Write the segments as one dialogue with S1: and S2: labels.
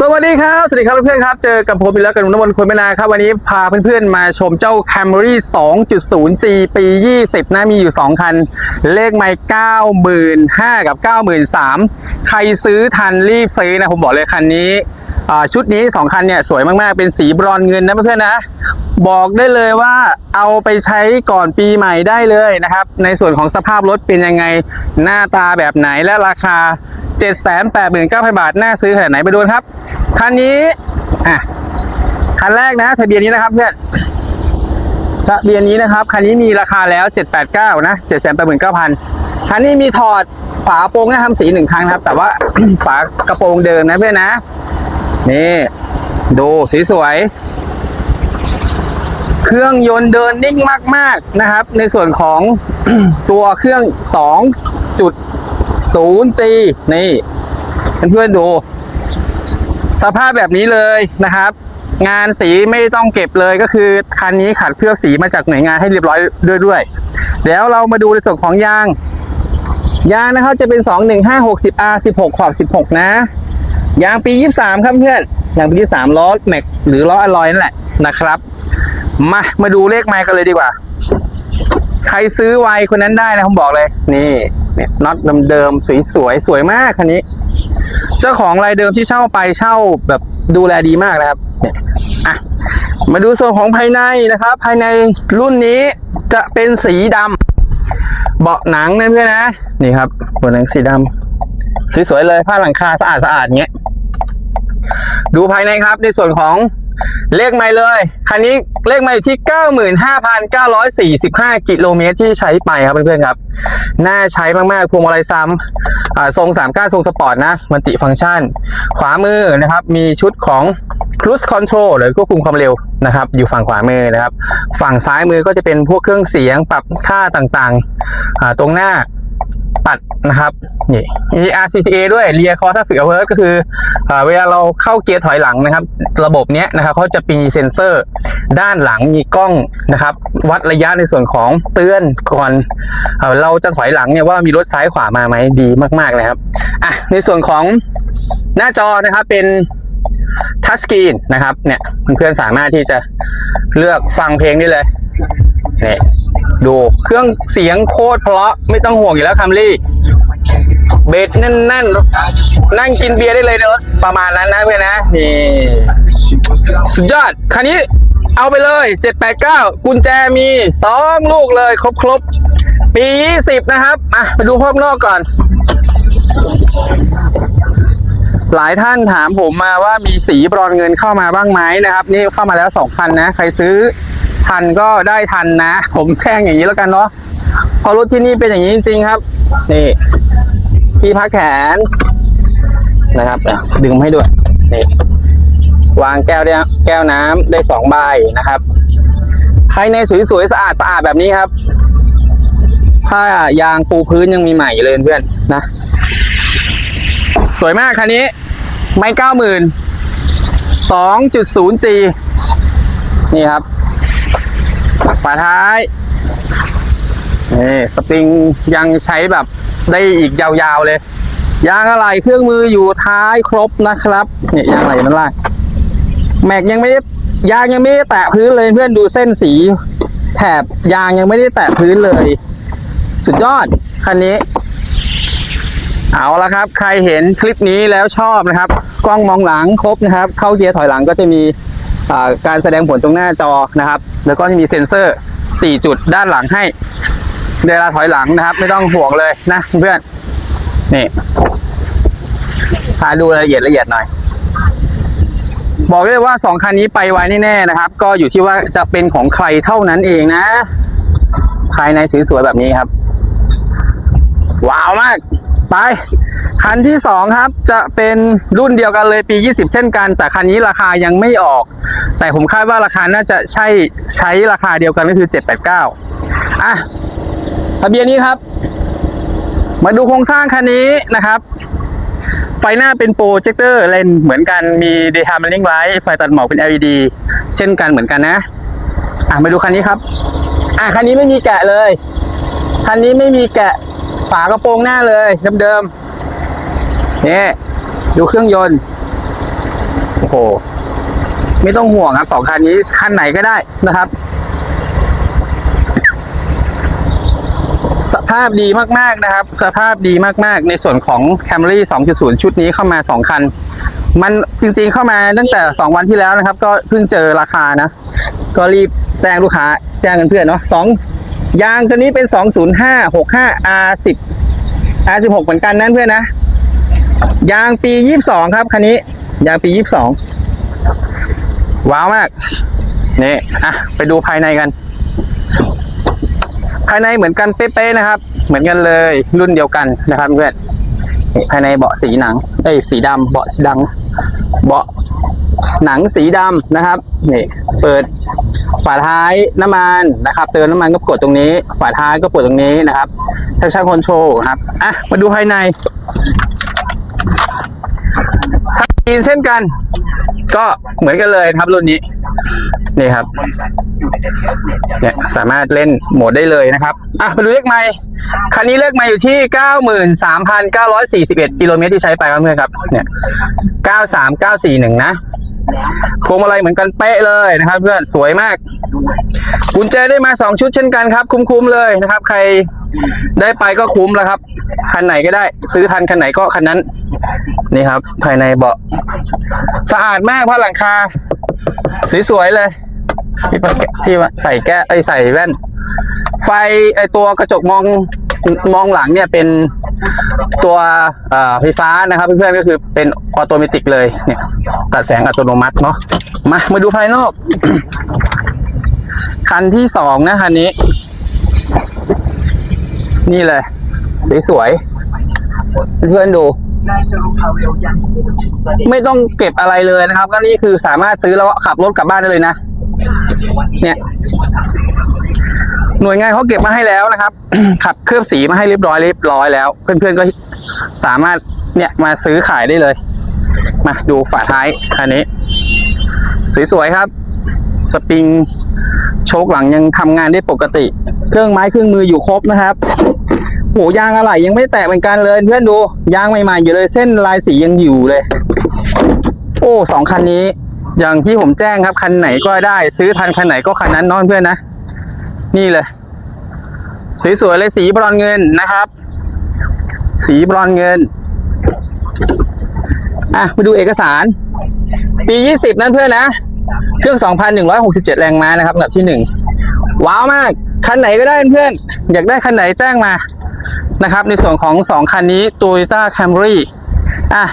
S1: สวัสดีครับ สวัสดีครับเพื่อนๆครับ เจอกับผมอีกแล้วกับหนุ่มน้ำมนต์คนไม่นาครับ วันนี้พาเพื่อนๆมาชมเจ้า Camry 2.0G ปี 20 นะ มีอยู่ 2 คัน เลขไม่95,000 กับ 93,000 ใครซื้อทันรีบซื้อนะ ผมบอกเลยคันนี้ ชุดนี้ 2 คันเนี่ย สวยมากๆ เป็นสีบรอนเงินนะเพื่อนๆนะ บอกได้เลยว่าเอาไปใช้ก่อนปีใหม่ได้เลยนะครับ ในส่วนของสภาพรถเป็นยังไงหน้าตาแบบไหนและราคา 789,000 บาท น่าซื้อขนาดไหนไปดูครับ คันนี้อะคันแรกนะทะเบียนนี้นะครับเพื่อนทะเบียนนี้นะครับ คันนี้มีราคาแล้ว 789 นะ 789,000คันนี้มีถอดฝาโปรงนะทำสีหนึ่งครั้งครับ แต่ว่าฝากระโปรงเดิมนะเพื่อนนะ นี่ ดูสีสวย เครื่องยนต์เดินนิ่งมาก ๆนะครับ ในส่วนของตัวเครื่อง 0G นี่เพื่อนๆดู สภาพแบบนี้เลยนะครับ งานสีไม่ต้องเก็บเลยก็คือคันนี้ขัดเคลือบสีมาจากหน่วยงานให้เรียบร้อยด้วยด้วยเดี๋ยวเรามาดูในส่วนของยาง ยางนะครับจะเป็น 21560R 16 ขอบ 16 นะ ยางปี 23 ครับเพื่อนยางปี 23 ล้อแม็กหรือล้ออลลอยนั่นแหละนะครับมามาดูเลขไมค์กันเลยดีกว่า ใครซื้อไวคนนั้นได้นะผมบอกเลย นี่ เนี่ยน็อตเดิมๆสวยๆสวยมากคันนี้ เจ้าของรายเดิมที่เช่าไปเช่าแบบดูแลดีมากนะครับเนี่ยอะมาดูส่วนของภายในนะครับ ภายในรุ่นนี้จะเป็นสีดำเบาะหนังนะเพื่อนนะนี่ครับเบาะหนังสีดำสวยๆเลยผ้าหลังคาสะอาดสะอาดๆเงี้ยดูภายในครับในส่วนของ เลขไม่เลย คันนี้เลขไม่อยู่ที่ 95,945 กิโลเมตรที่ใช้ไปครับเพื่อนๆครับ น่าใช้มากๆพวงมาลัยซ้ำอ่าทรง3ก้านทรงสปอร์ตนะ มันติฟังก์ชัน ขวามือนะครับ มีชุดของ cruise control หรือควบคุมความเร็วนะครับ อยู่ฝั่งขวามือนะครับ ฝั่งซ้ายมือก็จะเป็นพวกเครื่องเสียงปรับค่าต่างๆอ่าตรงหน้า ปัดนะครับนี่มี RCTA ด้วย Rear Cross Traffic Alert ก็คืออเวลาเราเข้าเกียร์ถอยหลังนะครับ ระบบเนี้ยนะครับเขาจะมีเซ็นเซอร์ด้านหลังมีกล้องนะครับ วัดระยะในส่วนของเตือนก่อนเอเราจะถอยหลังเนี่ยว่ามีรถซ้ายขวามาไหมดีมากๆเลยครับอะในส่วนของหน้าจอนะครับเป็น ทัชสกรีนนะครับ เนี่ยเพื่อนๆสามารถที่จะเลือกฟังเพลงได้เลยนี่ดูเครื่องเสียงโคตรเพราะไม่ต้องห่วงอยู่แล้วคัมรี่เบสแน่นๆนั่งกินเบียร์ได้เลยในรถประมาณนั้นนะเพื่อนนะนี่สุดยอดคันนี้เอาไปเลย 789 กุญแจมี2ลูกเลยครบๆปี 20 นะครับอะไปดูพบนอกก่อน หลายท่านถามผมมาว่ามีสีบรอนเงินเข้ามาบ้างไหมนะครับ นี่เข้ามาแล้วสองคันนะ ใครซื้อทันก็ได้ทันนะ ผมแช่งอย่างนี้แล้วกันเนาะพราะรถที่นี่เป็นอย่างนี้จริงๆครับ นี่ที่พักแขนนะครับดึงให้ด้วยนี่วางแก้วได้แก้วน้ำได้สองใบนะครับภายในสวยๆสะอาดสะอาดแบบนี้ครับผ้ายางปูพื้นยังมีใหม่เลยเพื่อนนะ สวยมากคันนี้ ไม่เก้าหมื่นสองจุดศูนย์ G นี่ครับฝาท้ายนี่สปริงยังใช้แบบได้อีกยาวๆเลย ยางอะไหล่เครื่องมืออยู่ท้ายครบนะครับเนี่ยยางอะไหล่นั่นล่างแม็กยังไม่ยางยังไม่ได้แตะพื้นเลยเพื่อนดูเส้นสี แถบยางยังไม่ได้แตะพื้นเลย สุดยอดคันนี้ เอาละครับ ใครเห็นคลิปนี้แล้วชอบนะครับ กล้องมองหลังครบนะครับ เข้าเกียร์ถอยหลังก็จะมีการแสดงผลตรงหน้าจอนะครับ แล้วก็จะมีเซ็นเซอร์ 4 จุดด้านหลังให้เวลาถอยหลังนะครับ ไม่ต้องห่วงเลยนะเพื่อนนี่พาดูรายละเอียดละเอียดหน่อย บอกเลยว่าสองคันนี้ไปไวแน่ๆนะครับ ก็อยู่ที่ว่าจะเป็นของใครเท่านั้นเองนะ ภายในสวยๆแบบนี้ครับ ว้าวมาก ไป คันที่สองครับจะเป็นรุ่นเดียวกันเลยปี 20 เช่นกัน แต่คันนี้ราคายังไม่ออก แต่ผมคาดว่าราคาน่าจะใช่ใช้ราคาเดียวกันก็คือ 789อะทะเบียนนี้ครับ มาดูโครงสร้างคันนี้นะครับ ไฟหน้าเป็นโปรเจคเตอร์เลนเหมือนกันมี daytime running light ไฟตัดหมอกเป็น LED เช่นกันเหมือนกันนะอะมาดูคันนี้ครับ อะคันนี้ไม่มีแกะเลย คันนี้ไม่มีแกะ ฝากระโปรงหน้าเลยเดิมๆนี่ดูเครื่องยนต์โอ้โหไม่ต้องห่วงครับสองคันนี้คันไหนก็ได้นะครับ สภาพดีมากๆนะครับ สภาพดีมากๆ ในส่วนของ Camry 2.0 ชุดนี้เข้ามา 2 คัน มันจริงๆเข้ามาตั้งแต่ 2 วันที่แล้วนะครับ ก็เพิ่งเจอราคานะ ก็รีบแจ้งลูกค้า แจ้งกันเพื่อนเนาะสอง ยางตัวนี้เป็น 205 65 R10 R16 เหมือนกันนั่นเพื่อนนะ ยางปี 22 ครับคันนี้ ยางปี 22 ว้าวมาก นี่ อะ ไปดูภายในกัน ภายในเหมือนกันเป๊ะๆนะครับ เหมือนกันเลยรุ่นเดียวกันนะครับเพื่อน ภายในเบาะสีหนังเอ้ยสีดำเบาะสีดำเบาะหนังสีดำนะครับนี่เปิดฝาท้ายน้ำมันนะครับเติมน้ำมันก็กดตรงนี้ ฝาท้ายก็กดตรงนี้นะครับชักชักคอนโทรลครับอะมาดูภายในทัชสกรีนเช่นกัน ก็เหมือนกันเลยครับรุ่นนี้ นี่ครับเนี่ยสามารถเล่นโหมดได้เลยนะครับอะมาดูเลขไมล์คันนี้เลขไมล์อยู่ที่ 93,941กิโลเมตรที่ใช้ไปครับเพื่อนครับ เนี่ย 93941 นะพวงมาลัยเหมือนกันเป๊ะเลยนะครับ เพื่อนสวยมาก กุญแจได้มา 2 ชุดเช่นกันครับ คุ้มๆเลยนะครับ ใครได้ไปก็คุ้มแล้วครับคันไหนก็ได้ ซื้อทันคันไหนก็คันนั้น นี่ครับ ภายในเบาะสะอาดมากผ้าหลังคาสวยๆเลย ที่ว่าที่ว่าใส่แก้ไอยใส่แว่น ไฟไอตัวกระจกมองมองหลังเนี่ยเป็นตัวเอ่อไฟฟ้านะครับเพื่อนๆก็คือเป็นออโตเมติกเลยเนี่ยตัดแสงอัตโนมัติเนาะมามาดูภายนอก คันที่สองนะคันนี้ นี่เลย สวยๆเพื่อนๆดู ไม่ต้องเก็บอะไรเลยนะครับ ก็นี่คือสามารถซื้อแล้วก็ขับรถกลับบ้านได้เลยนะ เนี่ยหน่วยงานเขาเก็บมาให้แล้วนะครับ ขัดเคลือบสีมาให้เรียบร้อยเรียบร้อยแล้ว เพื่อนๆก็สามารถเนี่ยมาซื้อขายได้เลย มาดูฝาท้ายอันนี้ สวยๆครับ สปริงโชคหลังยังทำงานได้ปกติ เครื่องไม้เครื่องมืออยู่ครบนะครับโหยางอะไหล่ยังไม่แตกเหมือนกันเลย เพื่อนดูยางใหม่ๆอยู่เลยเส้นลายสียังอยู่เลย โอ้สองคันนี้ อย่างที่ผมแจ้งครับ คันไหนก็ได้ ซื้อทันคันไหนก็คันนั้นนอนเพื่อนนะ นี่เลย สวยๆเลยสีบรอนเงินนะครับ สีบรอนเงิน อะมาดูเอกสาร ปี20นั่นเพื่อนนะ เครื่อง2,167แรงม้านะครับอันดับที่หนึ่งว้าวมาก คันไหนก็ได้เพื่อน อยากได้คันไหนแจ้งมานะครับ ในส่วนของ2คันนี้ Toyota Camry อะ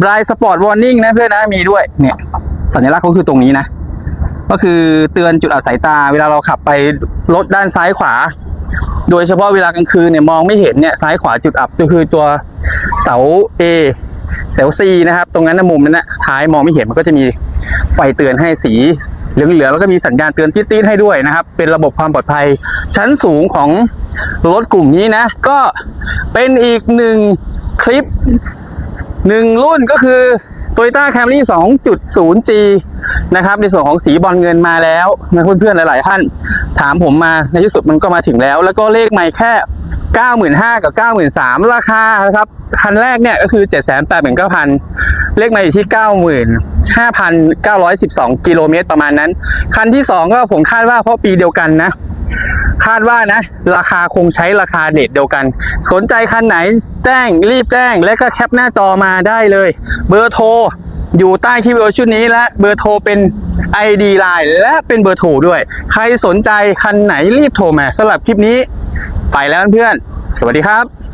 S1: Bright Sport Warning นะเพื่อนนะมีด้วยเนี่ย สัญลักษณ์เขาคือตรงนี้นะ ก็คือเตือนจุดอับสายตา เวลาเราขับไปรถด้านซ้ายขวา โดยเฉพาะเวลากลางคืนเนี่ยมองไม่เห็นเนี่ยซ้ายขวาจุดอับก็คือตัวเสา A เสา C นะครับ ตรงนั้นนะมุมนั้นนะท้ายมองไม่เห็นมันก็จะมีไฟเตือนให้สีเหลืองๆแล้วก็มีสัญญาณเตือนตีดๆให้ด้วยนะครับ เป็นระบบความปลอดภัยชั้นสูงของรถกลุ่มนี้นะ ก็เป็นอีกหนึ่งคลิปหนึ่งรุ่นก็คือ Toyota Camry 2.0G นะครับในส่วนของสีบอลเงินมาแล้วนะเพื่อนๆ หลายๆท่าน ถามผมมาในที่สุดมันก็มาถึงแล้ว แล้วก็เลขไม่แค่ 95,000 กับ 93,000 ราคานะครับคันแรกเนี่ยก็คือ 789,000 เลขไม่อยู่ที่ 95,912 กิโลเมตรประมาณนั้น คันที่ 2 ก็ผมคาดว่าเพราะปีเดียวกันนะ คาดว่านะ ราคาคงใช้ราคาเด็ดเดียวกัน สนใจคันไหนแจ้งรีบแจ้ง และก็แคปหน้าจอมาได้เลย เบอร์โทรอยู่ใต้คลิปวิดีโอชุดนี้และเบอร์โทรเป็น ID Line และเป็นเบอร์โทรด้วย ใครสนใจคันไหนรีบโทรมาสำหรับคลิปนี้ ไปแล้วเพื่อนๆสวัสดีครับ